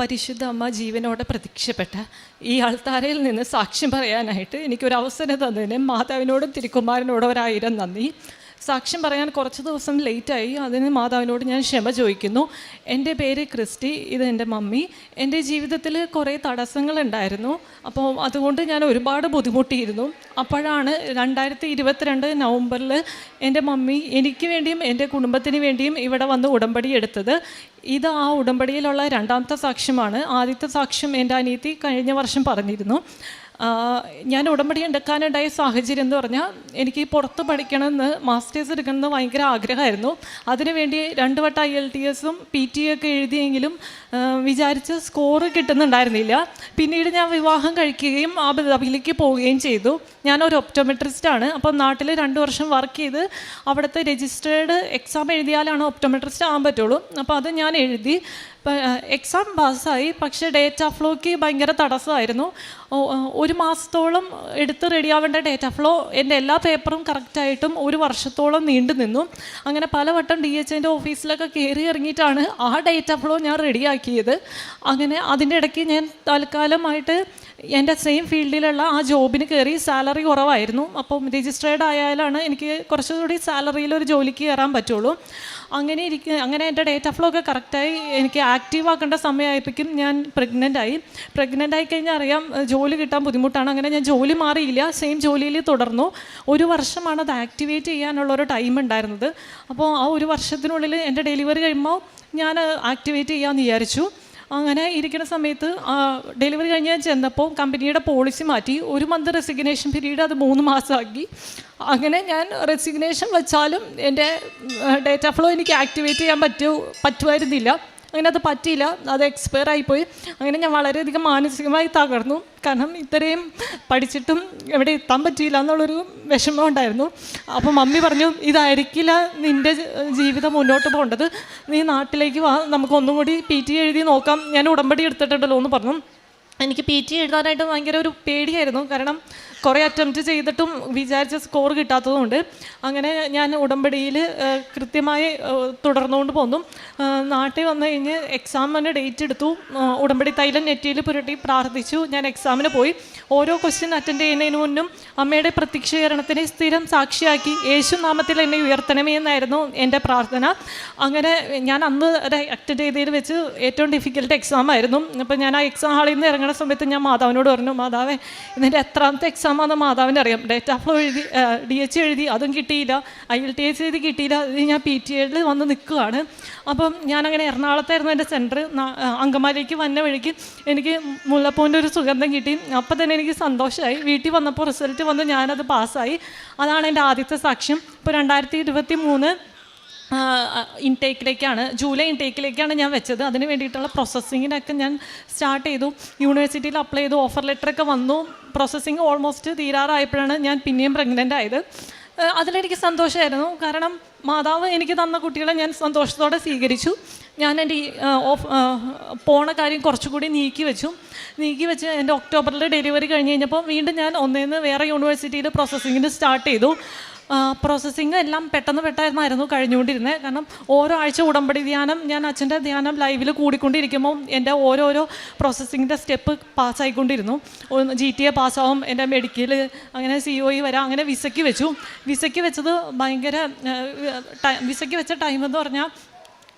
പരിശുദ്ധ അമ്മ ജീവനോടെ പ്രത്യക്ഷപ്പെട്ട ഈ ആൾത്താരയിൽ നിന്ന് സാക്ഷ്യം പറയാനായിട്ട് എനിക്കൊരു അവസരം തന്നതിന് മാതാവിനോടും തിരുക്കുമാരനോടും ഒരായിരം നന്ദി. സാക്ഷ്യം പറയാൻ കുറച്ച് ദിവസം ലേറ്റായി. അതിന് മാതാവിനോട് ഞാൻ ക്ഷമ ചോദിക്കുന്നു. എന്റെ പേര് ക്രിസ്റ്റി ഇത് എന്റെ മമ്മി. എന്റെ ജീവിതത്തിൽ കുറേ തടസ്സങ്ങളുണ്ടായിരുന്നു. അപ്പോൾ അതുകൊണ്ട് ഞാൻ ഒരുപാട് ബുദ്ധിമുട്ടിയിരുന്നു. അപ്പോഴാണ് രണ്ടായിരത്തി ഇരുപത്തിരണ്ട് നവംബറിൽ എന്റെ മമ്മി എനിക്ക് വേണ്ടിയും എന്റെ കുടുംബത്തിന് വേണ്ടിയും ഇവിടെ വന്ന് ഉടമ്പടി എടുത്തത്. ഇത് ആ ഉടമ്പടിയിലുള്ള രണ്ടാമത്തെ സാക്ഷ്യമാണ്. ആദ്യത്തെ സാക്ഷ്യം എന്റെ അനിയത്തി കഴിഞ്ഞ വർഷം പറഞ്ഞിരുന്നു. ആ, ഞാൻ ഉടമ്പടി എടുക്കാനുണ്ടായ സാഹചര്യം എന്ന് പറഞ്ഞാൽ എനിക്ക് പുറത്ത് പഠിക്കണമെന്ന് മാസ്റ്റേഴ്സ് എടുക്കണമെന്ന് ഭയങ്കര ആഗ്രഹമായിരുന്നു. അതിനുവേണ്ടി രണ്ട് വട്ടം ഐ എൽ ടി എസും പി ടി ഒക്കെ എഴുതിയെങ്കിലും ആ, വിചാരിച്ച സ്കോർ കിട്ടുന്നുണ്ടായിരുന്നില്ല. പിന്നീട് ഞാൻ വിവാഹം കഴിക്കുകയും അബുദാബിയിലേക്ക് പോവുകയും ചെയ്തു. ഞാനൊരു ഒപ്റ്റോമെട്രിസ്റ്റാണ് അപ്പം നാട്ടിൽ രണ്ട് വർഷം വർക്ക് ചെയ്ത് അവിടുത്തെ രജിസ്റ്റേർഡ് എക്സാം എഴുതിയാലാണ് ഒപ്റ്റോമെട്രിസ്റ്റ് ആകാൻ പറ്റുള്ളൂ. അപ്പോൾ അത് ഞാൻ എഴുതി. എക്സാം പാസ്സായി. പക്ഷേ ഡേറ്റ ഫ്ലോയ്ക്ക് ഭയങ്കര തടസ്സമായിരുന്നു. ഒരു മാസത്തോളം എടുത്ത് റെഡിയാവേണ്ട ഡേറ്റ ഫ്ലോ എന്റെ എല്ലാ പേപ്പറും കറക്റ്റായിട്ടും ഒരു വർഷത്തോളം നീണ്ടു നിന്നു. അങ്ങനെ പലവട്ടം ഡി എച്ച് എന്റെ ഓഫീസിലൊക്കെ കയറി ഇറങ്ങിയിട്ടാണ് ആ ഡേറ്റ ഫ്ലോ ഞാൻ റെഡിയാക്കിയത് അങ്ങനെ അതിന്റെ ഇടയ്ക്ക് ഞാൻ തൽക്കാലമായിട്ട് എന്റെ സെയിം ഫീൽഡിലുള്ള ആ ജോബിന് കയറി സാലറി കുറവായിരുന്നു. അപ്പം രജിസ്ട്രേഡ് ആയാലാണ് എനിക്ക് കുറച്ചുകൂടി സാലറിയിൽ ഒരു ജോലിക്ക് കയറാൻ പറ്റുള്ളൂ. അങ്ങനെ ഇരിക്ക അങ്ങനെ എന്റെ ഡേറ്റ ഫ്ലോ ഒക്കെ കറക്റ്റായി എനിക്ക് ആക്റ്റീവ് ആക്കേണ്ട സമയമായപ്പോഴേക്കും ഞാൻ പ്രഗ്നന്റ് ആയി. പ്രഗ്നന്റ് ആയി കഴിഞ്ഞാൽ അറിയാം ജോലി കിട്ടാൻ ബുദ്ധിമുട്ടാണ്. അങ്ങനെ ഞാൻ ജോലി മാറിയില്ല. സെയിം ജോലിയിൽ തുടർന്നു. ഒരു വർഷമാണ് അത് ആക്ടിവേറ്റ് ചെയ്യാനുള്ള ഒരു ടൈം ഉണ്ടായിരുന്നത്. അപ്പോൾ ആ ഒരു വർഷത്തിനുള്ളിൽ എന്റെ ഡെലിവറി കഴിയുമ്പോൾ ഞാൻ ആക്ടിവേറ്റ് ചെയ്യാമെന്ന് വിചാരിച്ചു. അങ്ങനെ ഇരിക്കുന്ന സമയത്ത് ഡെലിവറി കഴിഞ്ഞ് ചെന്നപ്പോൾ കമ്പനിയുടെ പോളിസി മാറ്റി. ഒരു മന്ത് റെസിഗ്നേഷൻ പീരീഡ് അത് മൂന്ന് മാസമാക്കി അങ്ങനെ ഞാൻ റെസിഗ്നേഷൻ വെച്ചാലും എന്റെ ഡേറ്റ ഫ്ലോ എനിക്ക് ആക്ടിവേറ്റ് ചെയ്യാൻ പറ്റൂ പറ്റുമായിരുന്നില്ല. അങ്ങനെ അത് പറ്റിയില്ല. അത് എക്സ്പയർ ആയിപ്പോയി. അങ്ങനെ ഞാൻ വളരെയധികം മാനസികമായി തകർന്നു. കാരണം ഇത്രയും പഠിച്ചിട്ടും എവിടെ എത്താൻ പറ്റിയില്ല എന്നുള്ളൊരു വിഷമം ഉണ്ടായിരുന്നു. അപ്പോൾ മമ്മി പറഞ്ഞു ഇതായിരിക്കില്ല നിന്റെ ജീവിതം മുന്നോട്ട് പോകേണ്ടത്. നീ നാട്ടിലേക്ക് വാ. നമുക്ക് ഒന്നും കൂടി പി ടി എഴുതി നോക്കാം. ഞാൻ ഉടമ്പടി എടുത്തിട്ടുണ്ടല്ലോ എന്ന് പറഞ്ഞു. എനിക്ക് പി ടി എഴുതാനായിട്ട് ഭയങ്കര ഒരു പേടിയായിരുന്നു. കാരണം കുറേ അറ്റംപ്റ്റ് ചെയ്തിട്ടും വിചാരിച്ച സ്കോർ കിട്ടാത്തതുകൊണ്ട് അങ്ങനെ ഞാൻ ഉടമ്പടിയിൽ കൃത്യമായി തുടർന്നുകൊണ്ട് പോന്നു. നാട്ടിൽ വന്നു കഴിഞ്ഞ് എക്സാമിന് ഡേറ്റ് എടുത്തു. ഉടമ്പടി തൈലം നെറ്റിയിൽ പുരട്ടി പ്രാർത്ഥിച്ചു. ഞാൻ എക്സാമിന് പോയി. ഓരോ ക്വസ്റ്റ്യൻ അറ്റൻഡ് ചെയ്യുന്നതിന് മുന്നും അമ്മയുടെ പ്രത്യക്ഷീകരണത്തിനെ സ്ഥിരം സാക്ഷിയാക്കി യേശു നാമത്തിൽ എന്നെ ഉയർത്തണമേ എന്നായിരുന്നു എന്റെ പ്രാർത്ഥന. അങ്ങനെ ഞാൻ അന്ന് അറ്റൻഡ് ചെയ്തതിൽ വെച്ച് ഏറ്റവും ഡിഫിക്കൽട്ട് എക്സാം ആയിരുന്നു. അപ്പോൾ ഞാൻ ആ എക്സാം ഹാളിൽ നിന്ന് ഇറങ്ങുന്ന സമയത്ത് ഞാൻ മാതാവിനോട് പറഞ്ഞു മാതാവേ ഇതിന്റെ എത്രാമത്തെ എക്സാം ആണെന്ന് മാതാവിന് അറിയാം. ഡേറ്റ ഫ്ലോ എഴുതി ഡി എച്ച് എഴുതി അതും കിട്ടിയില്ല. ഐ എൽ ടി എച്ച് എഴുതി കിട്ടിയില്ല. ഞാൻ പി ടി എയിൽ വന്ന് നിൽക്കുകയാണ്. അപ്പം ഞാനങ്ങനെ എറണാകുളത്തായിരുന്നു എന്റെ സെന്റർ അങ്കമാലിക്ക് വന്ന വഴിക്ക് എനിക്ക് മുല്ലപ്പൂവിന്റെ ഒരു സുഗന്ധം കിട്ടി. അപ്പം തന്നെ എനിക്ക് സന്തോഷമായി വീട്ടിൽ വന്നപ്പോൾ റിസൾട്ട് വന്ന് ഞാനത് പാസ്സായി അതാണ് എന്റെ ആദ്യത്തെ സാക്ഷ്യം. ഇപ്പോൾ രണ്ടായിരത്തി ഇരുപത്തി മൂന്ന് ഇൻടേക്കിലേക്കാണ് ജൂലൈ ഇൻടേക്കിലേക്കാണ് ഞാൻ വെച്ചത്. അതിന് വേണ്ടിയിട്ടുള്ള പ്രോസസ്സിങ്ങിനൊക്കെ ഞാൻ സ്റ്റാർട്ട് ചെയ്തു. യൂണിവേഴ്സിറ്റിയിൽ അപ്ലൈ ചെയ്തു ഓഫർ ലെറ്ററൊക്കെ വന്നു. പ്രോസസ്സിങ് ഓൾമോസ്റ്റ് തീരാറായപ്പോഴാണ് ഞാൻ പിന്നെയും പ്രഗ്നന്റ് ആയത്. അതിലെനിക്ക് സന്തോഷമായിരുന്നു. കാരണം മാതാവ് എനിക്ക് തന്ന കുട്ടികളെ ഞാൻ സന്തോഷത്തോടെ സ്വീകരിച്ചു. ഞാൻ എന്റെ ഈ ഓഫ് പോണ കാര്യം കുറച്ചുകൂടി നീക്കി വെച്ചു. നീക്കി വെച്ച് എന്റെ ഒക്ടോബറിൽ ഡെലിവറി കഴിഞ്ഞ് കഴിഞ്ഞപ്പോൾ വീണ്ടും ഞാൻ ഒന്നേന്ന് വേറെ യൂണിവേഴ്സിറ്റിയിൽ പ്രോസസ്സിങ്ങിന് സ്റ്റാർട്ട് ചെയ്തു. പ്രോസസ്സിങ് എല്ലാം പെട്ടെന്ന് പെട്ടെന്നായിരുന്നു കഴിഞ്ഞുകൊണ്ടിരുന്നത്. കാരണം ഓരോ ആഴ്ച ഉടമ്പടി ധ്യാനം ഞാൻ അച്ഛന്റെ ധ്യാനം ലൈവിൽ കൂടിക്കൊണ്ടിരിക്കുമ്പോൾ എന്റെ ഓരോരോ പ്രോസസ്സിങ്ങിന്റെ സ്റ്റെപ്പ് പാസ്സായിക്കൊണ്ടിരുന്നു ജി ടി എ പാസ്സാവും എന്റെ മെഡിക്കൽ അങ്ങനെ സി ഒ ഇ വരാം അങ്ങനെ വിസയ്ക്ക് വെച്ചു. വിസയ്ക്ക് വെച്ചത് ഭയങ്കര വിസയ്ക്ക് വെച്ച ടൈം എന്ന് പറഞ്ഞാൽ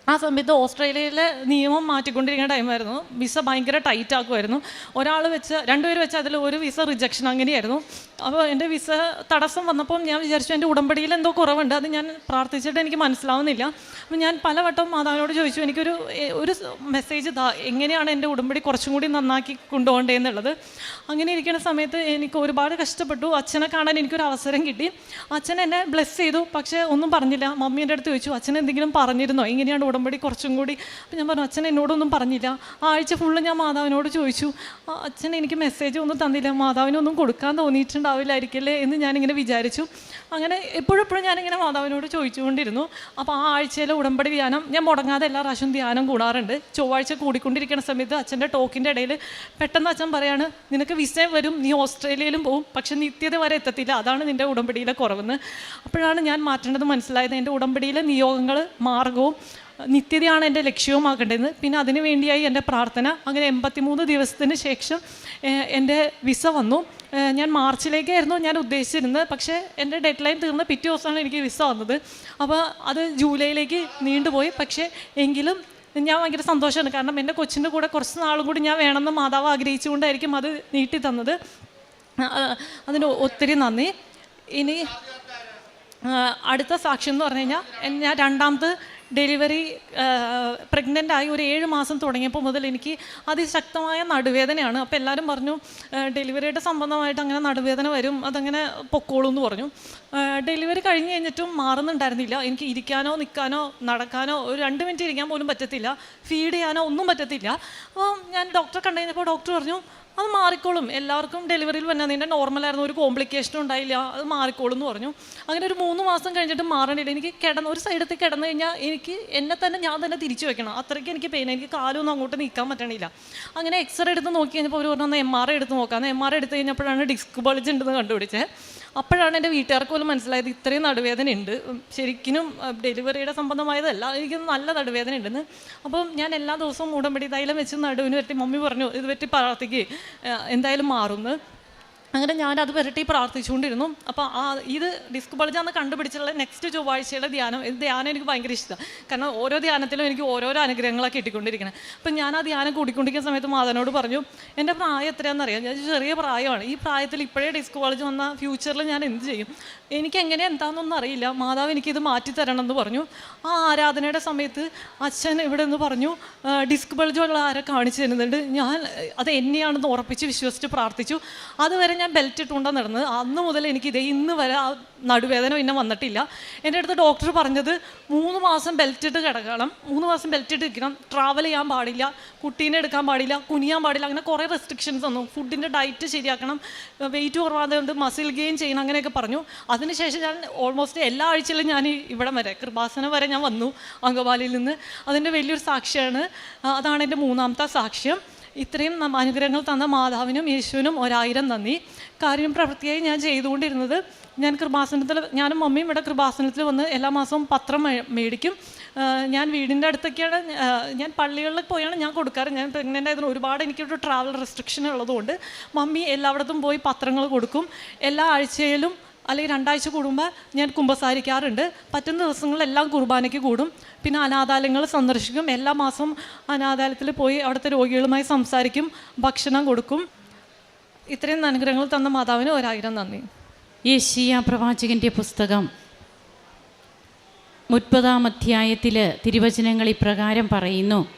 ആ സമയത്ത് ഓസ്ട്രേലിയയിലെ നിയമം മാറ്റിക്കൊണ്ടിരിക്കുന്ന ടൈമായിരുന്നു. വിസ ഭയങ്കര ടൈറ്റ് ആക്കുമായിരുന്നു ഒരാൾ വെച്ച് രണ്ടുപേർ വെച്ച് അതിൽ ഒരു വിസ റിജക്ഷൻ അങ്ങനെയായിരുന്നു. അപ്പോൾ എന്റെ വിസ തടസ്സം വന്നപ്പോൾ ഞാൻ വിചാരിച്ചു എന്റെ ഉടമ്പടിയിൽ എന്തോ കുറവുണ്ട്. അത് ഞാൻ പ്രാർത്ഥിച്ചിട്ട് എനിക്ക് മനസ്സിലാവുന്നില്ല. അപ്പം ഞാൻ പലവട്ടം മാതാവിനോട് ചോദിച്ചു എനിക്കൊരു ഒരു മെസ്സേജ് എങ്ങനെയാണ് എന്റെ ഉടമ്പടി കുറച്ചും കൂടി നന്നാക്കി കൊണ്ടുപോകേണ്ടതെന്നുള്ളത് അങ്ങനെ ഇരിക്കുന്ന സമയത്ത് എനിക്ക് ഒരുപാട് കഷ്ടപ്പെട്ടു. അച്ഛനെ കാണാൻ എനിക്കൊരു അവസരം കിട്ടി. അച്ഛൻ എന്നെ ബ്ലെസ് ചെയ്തു. പക്ഷേ ഒന്നും പറഞ്ഞില്ല. മമ്മീന്റെ അടുത്ത് ചോദിച്ചു അച്ഛൻ എന്തെങ്കിലും പറഞ്ഞിരുന്നോ? ഇങ്ങനെയാണ് ഉടമ്പടി കുറച്ചും കൂടി. അപ്പം ഞാൻ പറഞ്ഞു അച്ഛൻ എന്നോടൊന്നും പറഞ്ഞില്ല. ആഴ്ച ഫുള്ള് ഞാൻ മാതാവിനോട് ചോദിച്ചു. "ആ, അച്ഛൻ എനിക്ക് മെസ്സേജ് ഒന്നും തന്നില്ല. മാതാവിനൊന്നും കൊടുക്കാൻ തോന്നിയിട്ടുണ്ടാവില്ലായിരിക്കല്ലേ? എന്ന് ഞാനിങ്ങനെ വിചാരിച്ചു. അങ്ങനെ എപ്പോഴെപ്പോഴും ഞാനിങ്ങനെ മാതാവിനോട് ചോദിച്ചുകൊണ്ടിരുന്നു. അപ്പോൾ ആ ആഴ്ചയിലെ ഉടമ്പടി ധ്യാനം ഞാൻ മുടങ്ങാതെ എല്ലാ പ്രാവശ്യവും ധ്യാനം കൂടാറുണ്ട്. ചൊവ്വാഴ്ച കൂടിക്കൊണ്ടിരിക്കുന്ന സമയത്ത് അച്ഛന്റെ ടോക്കിന്റെ ഇടയിൽ പെട്ടെന്ന് അച്ഛൻ പറയാണ് നിനക്ക് വിസ വരും. നീ ഓസ്ട്രേലിയയിലും പോവും. പക്ഷെ നിത്യത വരെ എത്തത്തില്ല. അതാണ് നിന്റെ ഉടമ്പടിയിലെ കുറവെന്ന്. അപ്പോഴാണ് ഞാൻ മാറ്റേണ്ടത് മനസ്സിലായത്. എന്റെ ഉടമ്പടിയിലെ നിയോഗങ്ങൾ മാർഗവും നിത്യതയാണ് എന്റെ ലക്ഷ്യവുമാക്കേണ്ടത്. പിന്നെ അതിനു വേണ്ടിയായി എന്റെ പ്രാർത്ഥന. അങ്ങനെ എൺപത്തിമൂന്ന് ദിവസത്തിന് ശേഷം എന്റെ വിസ വന്നു. ഞാൻ മാർച്ചിലേക്കായിരുന്നു ഞാൻ ഉദ്ദേശിച്ചിരുന്നത്. പക്ഷേ എന്റെ ഡെഡ് ലൈൻ തീർന്ന പിറ്റേ ദിവസമാണ് എനിക്ക് വിസ വന്നത്. അപ്പോൾ അത് ജൂലൈയിലേക്ക് നീണ്ടുപോയി. പക്ഷേ എങ്കിലും ഞാൻ ഭയങ്കര സന്തോഷമാണ്. കാരണം എന്റെ കൊച്ചിന്റെ കൂടെ കുറച്ച് നാളും കൂടി ഞാൻ വേണമെന്ന് മാതാവ് ആഗ്രഹിച്ചുകൊണ്ടായിരിക്കും അത് നീട്ടി തന്നത്. അതിന് ഒത്തിരി നന്ദി. ഇനി അടുത്ത സാക്ഷ്യം എന്ന് പറഞ്ഞു കഴിഞ്ഞാൽ ഞാൻ രണ്ടാമത് ഡെലിവറി പ്രഗ്നന്റ് ആയി ഒരു ഏഴ് മാസം തുടങ്ങിയപ്പോൾ മുതൽ എനിക്ക് അതിശക്തമായ നടുവേദനയാണ്. അപ്പോൾ എല്ലാവരും പറഞ്ഞു ഡെലിവറിയുടെ സംബന്ധമായിട്ട് അങ്ങനെ നടുവേദന വരും അതങ്ങനെ പൊക്കോളൂ എന്ന് പറഞ്ഞു. ഡെലിവറി കഴിഞ്ഞ് കഴിഞ്ഞിട്ടും മാറുന്നുണ്ടായിരുന്നില്ല. എനിക്ക് ഇരിക്കാനോ നിൽക്കാനോ നടക്കാനോ ഒരു രണ്ട് മിനിറ്റ് ഇരിക്കാൻ പോലും പറ്റത്തില്ല. ഫീഡ് ചെയ്യാനോ ഒന്നും പറ്റത്തില്ല. അപ്പോൾ ഞാൻ ഡോക്ടറെ കണ്ടു കഴിഞ്ഞപ്പോൾ ഡോക്ടർ പറഞ്ഞു അത് മാറിക്കോളും. എല്ലാവർക്കും ഡെലിവറിയിൽ വന്നാൽ നിന്റെ നോർമലായിരുന്നു. ഒരു കോംപ്ലിക്കേഷനും ഉണ്ടായില്ല. അത് മാറിക്കോളും എന്ന് പറഞ്ഞു. അങ്ങനെ ഒരു മൂന്ന് മാസം കഴിഞ്ഞിട്ട് മാറണില്ല എനിക്ക് കിടന്ന് ഒരു സൈഡത്തിൽ കിടന്നു കഴിഞ്ഞാൽ എനിക്ക് എന്നെ തന്നെ ഞാൻ തന്നെ തിരിച്ചു വെക്കണം. അത്രയ്ക്ക് എനിക്ക് പെയിൻ എനിക്ക് കാലൊന്നും അങ്ങോട്ട് നീക്കാൻ പറ്റണില്ല. അങ്ങനെ എക്സ്റേ എടുത്ത് നോക്കി കഴിഞ്ഞപ്പോൾ അവർ പറഞ്ഞു എം ആർ എടുത്ത് നോക്കാം. എം ആർ എടുത്ത് കഴിഞ്ഞപ്പോഴാണ് ഡിസ്ക് ബളിച്ചുണ്ടെന്ന് കണ്ടുപിടിച്ചത് അപ്പോഴാണ് എന്റെ വീട്ടുകാർക്ക് പോലും മനസ്സിലായത് ഇത്രയും നടുവേദന ഉണ്ട് ശരിക്കും ഡെലിവറിയുടെ സംബന്ധമായതല്ല എനിക്ക് നല്ല നടുവേദന ഉണ്ടെന്ന് അപ്പം ഞാൻ എല്ലാ ദിവസവും മൂടമ്പടി തൈലം വെച്ച് നടുവിന് പറ്റി മമ്മി പറഞ്ഞു ഇത് പറ്റി പ്രാർത്ഥിക്കുക എന്തായാലും മാറുമെന്ന് അങ്ങനെ ഞാനത് പുരട്ടി പ്രാർത്ഥിച്ചുകൊണ്ടിരുന്നു. അപ്പോൾ ആ ഇത് ഡിസ്ക് ബൾജാന്ന് കണ്ടുപിടിച്ചുള്ള നെക്സ്റ്റ് ചൊവ്വാഴ്ചയുടെ ധ്യാനം. ഇത് ധ്യാനം എനിക്ക് ഭയങ്കര ഇഷ്ടമാണ് കാരണം ഓരോ ധ്യാനത്തിലും എനിക്ക് ഓരോരോ അനുഗ്രഹങ്ങളൊക്കെ കിട്ടിക്കൊണ്ടിരിക്കണം. അപ്പം ഞാൻ ആ ധ്യാനം കൂടിക്കൊണ്ടിരിക്കുന്ന സമയത്ത് മാതനോട് പറഞ്ഞു എന്റെ പ്രായം എത്രയാണെന്ന് അറിയാം ഞാൻ ചെറിയ പ്രായമാണ്. ഈ പ്രായത്തിൽ ഇപ്പോഴേ ഡിസ്ക് ബൾജ് വന്ന ഫ്യൂച്ചറിൽ ഞാൻ എന്ത് ചെയ്യും? എനിക്ക് എങ്ങനെ എന്താണെന്നൊന്നും അറിയില്ല. മാതാവ് എനിക്കിത് മാറ്റി തരണം എന്ന് പറഞ്ഞു. ആ ആരാധനയുടെ സമയത്ത് അച്ഛൻ ഇവിടെ നിന്ന് പറഞ്ഞു ഡിസ്ക് ബൾജ് ഉള്ള ആരെ കാണിച്ചു തരുന്നുണ്ട്. ഞാൻ അത് എന്നെയാണെന്ന് ഉറപ്പിച്ച് വിശ്വസിച്ച് പ്രാർത്ഥിച്ചു. അതുവരെ ഞാൻ ബെൽറ്റ് ഇട്ടുകൊണ്ടാണ് നടന്നത്. അന്ന് മുതൽ എനിക്ക് ഇതേ ഇന്ന് വരെ ആ നടുവേദന പിന്നെ വന്നിട്ടില്ല. എന്റെ അടുത്ത് ഡോക്ടർ പറഞ്ഞത് മൂന്ന് മാസം ബെൽറ്റ് ഇട്ട് കിടക്കണം. മൂന്ന് മാസം ബെൽറ്റ് ഇട്ട് ഇരിക്കണം. ട്രാവൽ ചെയ്യാൻ പാടില്ല. കുട്ടീനെ എടുക്കാൻ പാടില്ല. കുനിയാൻ പാടില്ല. അങ്ങനെ കുറേ റെസ്ട്രിക്ഷൻസ് തന്നു ഫുഡിന്റെ ഡയറ്റ് ശരിയാക്കണം. വെയിറ്റ് കുറവാതെ കൊണ്ട് മസിൽ ഗെയിൻ ചെയ്യണം അങ്ങനെയൊക്കെ പറഞ്ഞു. അതിനുശേഷം ഞാൻ ഓൾമോസ്റ്റ് എല്ലാ ആഴ്ചയിലും ഞാൻ ഇവിടെ വരെ കൃപാസനം വരെ ഞാൻ വന്നു അങ്കവാലിയിൽ നിന്ന്. അതിന്റെ വലിയൊരു സാക്ഷിയാണ്. അതാണ് എന്റെ മൂന്നാമത്തെ സാക്ഷ്യം. ഇത്രയും അനുഗ്രഹങ്ങൾ തന്ന മാതാവിനും യേശുവിനും ഒരായിരം നന്ദി. കാര്യം പ്രവൃത്തിയായി ഞാൻ ചെയ്തുകൊണ്ടിരുന്നത് ഞാൻ കൃപാസനത്തിൽ ഞാനും മമ്മിയും ഇവിടെ കൃപാസനത്തിൽ വന്ന് എല്ലാ മാസവും പത്രം മേടിക്കും. ഞാൻ വീടിന്റെ അടുത്തൊക്കെയാണ് ഞാൻ പള്ളികളിൽ പോയാണ് ഞാൻ കൊടുക്കാറ്. ഞാൻ പ്രഗ്നന്റ് ആയതിന് ഒരുപാട് എനിക്കൊരു ട്രാവൽ റെസ്ട്രിക്ഷൻ ഉള്ളതുകൊണ്ട് മമ്മി എല്ലായിടത്തും പോയി പത്രങ്ങൾ കൊടുക്കും. എല്ലാ ആഴ്ചയിലും അല്ലെങ്കിൽ രണ്ടാഴ്ച കൂടുമ്പോൾ ഞാൻ കുമ്പസാരിക്കാറുണ്ട്. പറ്റുന്ന ദിവസങ്ങളിലെല്ലാം കുർബാനയ്ക്ക് കൂടും. പിന്നെ അനാഥാലയങ്ങൾ സന്ദർശിക്കും. എല്ലാ മാസവും അനാഥാലയത്തിൽ പോയി അവിടുത്തെ രോഗികളുമായി സംസാരിക്കും. ഭക്ഷണം കൊടുക്കും. ഇത്രയും അനുഗ്രഹങ്ങൾ തന്ന മാതാവിന് ഒരായിരം നന്ദി. യേശിയ പ്രവാചകന്റെ പുസ്തകം മുപ്പതാം അധ്യായത്തിൽ തിരുവചനങ്ങൾ ഇപ്രകാരം പറയുന്നു.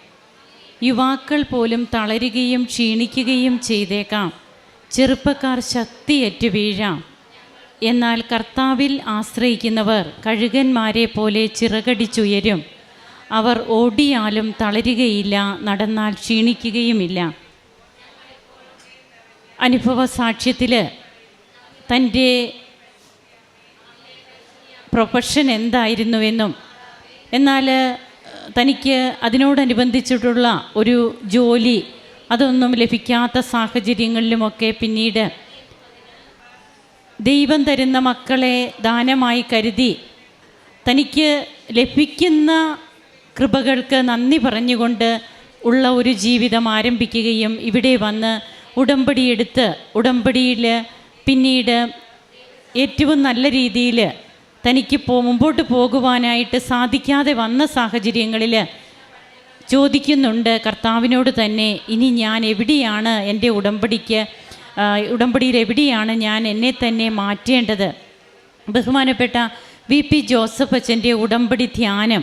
യുവാക്കൾ പോലും തളരുകയും ക്ഷീണിക്കുകയും ചെയ്തേക്കാം. ചെറുപ്പക്കാർ ശക്തിയേറ്റ് വീഴാം. എന്നാൽ കർത്താവിൽ ആശ്രയിക്കുന്നവർ കഴുകന്മാരെ പോലെ ചിറകടിച്ചുയരും. അവർ ഓടിയാലും തളരുകയില്ല നടന്നാൽ ക്ഷീണിക്കുകയുമില്ല. അനുഭവ സാക്ഷ്യത്തിൽ തന്റെ പ്രൊഫഷൻ എന്തായിരുന്നുവെന്നും എന്നാൽ തനിക്ക് അതിനോടനുബന്ധിച്ചിട്ടുള്ള ഒരു ജോലി അതൊന്നും ലഭിക്കാത്ത സാഹചര്യങ്ങളിലുമൊക്കെ പിന്നീട് ദൈവം തരുന്ന മക്കളെ ദാനമായി കരുതി തനിക്ക് ലഭിക്കുന്ന കൃപകൾക്ക് നന്ദി പറഞ്ഞുകൊണ്ട് ഉള്ള ഒരു ജീവിതം ആരംഭിക്കുകയും ഇവിടെ വന്ന് ഉടമ്പടിയെടുത്ത് ഉടമ്പടിയിൽ പിന്നീട് ഏറ്റവും നല്ല രീതിയിൽ തനിക്ക് പോ മുമ്പോട്ട് പോകുവാനായിട്ട് സാധിക്കാതെ വന്ന സാഹചര്യങ്ങളിൽ ചോദിക്കുന്നുണ്ട് കർത്താവിനോട് തന്നെ ഇനി ഞാൻ എവിടെയാണ് എന്റെ ഉടമ്പടിക്ക് ഉടമ്പടിയിൽ എവിടെയാണ് ഞാൻ എന്നെ തന്നെ മാറ്റേണ്ടത്? ബഹുമാനപ്പെട്ട വി പി ജോസഫ് അച്ഛന്റെ ഉടമ്പടി ധ്യാനം.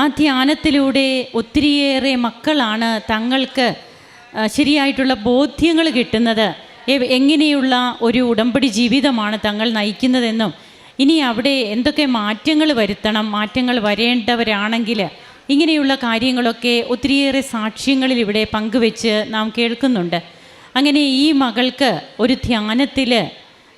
ആ ധ്യാനത്തിലൂടെ ഒത്തിരിയേറെ മക്കളാണ് തങ്ങൾക്ക് ശരിയായിട്ടുള്ള ബോധ്യങ്ങൾ കിട്ടുന്നത്. എങ്ങനെയുള്ള ഒരു ഉടമ്പടി ജീവിതമാണ് തങ്ങൾ നയിക്കുന്നതെന്നും ഇനി അവിടെ എന്തൊക്കെ മാറ്റങ്ങൾ വരുത്തണം മാറ്റങ്ങൾ വരേണ്ടവരാണെങ്കിൽ ഇങ്ങനെയുള്ള കാര്യങ്ങളൊക്കെ ഒത്തിരിയേറെ സാക്ഷ്യങ്ങളിൽ ഇവിടെ പങ്കുവെച്ച് നാം കേൾക്കുന്നുണ്ട്. അങ്ങനെ ഈ മകൾക്ക് ഒരു ധ്യാനത്തിൽ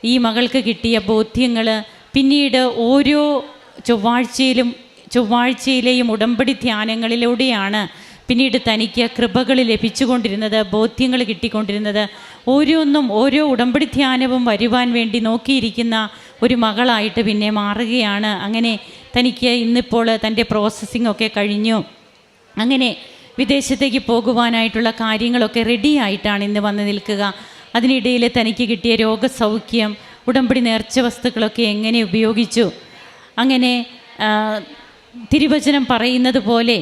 ഈ മകൾക്ക് കിട്ടിയ ബോധ്യങ്ങൾ പിന്നീട് ഓരോ ചൊവ്വാഴ്ചയിലും ചൊവ്വാഴ്ചയിലെയും ഉടമ്പടി ധ്യാനങ്ങളിലൂടെയാണ് പിന്നീട് തനിക്ക് കൃപകൾ ലഭിച്ചുകൊണ്ടിരുന്നത് ബോധ്യങ്ങൾ കിട്ടിക്കൊണ്ടിരുന്നത്. ഓരോന്നും ഓരോ ഉടമ്പടി ധ്യാനവും വരുവാൻ വേണ്ടി നോക്കിയിരിക്കുന്ന ഒരു മകളായിട്ട് പിന്നെ മാറുകയാണ്. അങ്ങനെ തനിക്ക് ഇന്നിപ്പോൾ തന്റെ പ്രോസസ്സിംഗ് ഒക്കെ കഴിഞ്ഞു. അങ്ങനെ വിദേശത്തേക്ക് പോകുവാനായിട്ടുള്ള കാര്യങ്ങളൊക്കെ റെഡി ആയിട്ടാണ് ഇന്ന് വന്ന് നിൽക്കുക. അതിനിടയിൽ തനിക്ക് കിട്ടിയ രോഗസൗഖ്യം ഉടമ്പടി നേർച്ച വസ്തുക്കളൊക്കെ എങ്ങനെ ഉപയോഗിച്ചു? അങ്ങനെ തിരുവചനം പറയുന്നത് പോലെ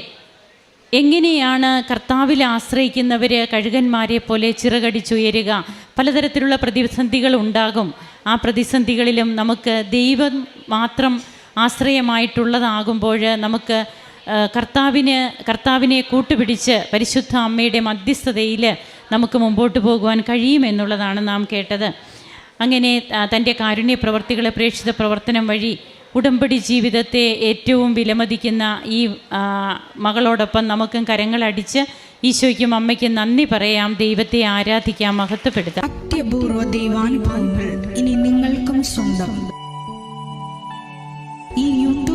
എങ്ങനെയാണ് കർത്താവിൽ ആശ്രയിക്കുന്നവർ കഴുകന്മാരെ പോലെ ചിറകടിച്ചുയരുക? പലതരത്തിലുള്ള പ്രതിസന്ധികൾ ഉണ്ടാകും. ആ പ്രതിസന്ധികളിലും നമുക്ക് ദൈവം മാത്രം ആശ്രയമായിട്ടുള്ളതാകുമ്പോൾ നമുക്ക് കർത്താവിന് കർത്താവിനെ കൂട്ടുപിടിച്ച് പരിശുദ്ധ അമ്മയുടെ മധ്യസ്ഥതയിൽ നമുക്ക് മുമ്പോട്ട് പോകുവാൻ കഴിയുമെന്നുള്ളതാണ് നാം കേട്ടത്. അങ്ങനെ തന്റെ കാരുണ്യ പ്രവർത്തികളെ പ്രേക്ഷിത പ്രവർത്തനം വഴി ഉടമ്പടി ജീവിതത്തെ ഏറ്റവും വിലമതിക്കുന്ന ഈ മകളോടൊപ്പം നമുക്കും കരങ്ങളടിച്ച് ഈശോയ്ക്കും അമ്മയ്ക്കും നന്ദി പറയാം. ദൈവത്തെ ആരാധിക്കാം മഹത്വപ്പെടുത്താം. അത്യപൂർവ ദൈവാനുഭവങ്ങൾ ഇനി നിങ്ങൾക്കും സ്വന്തം.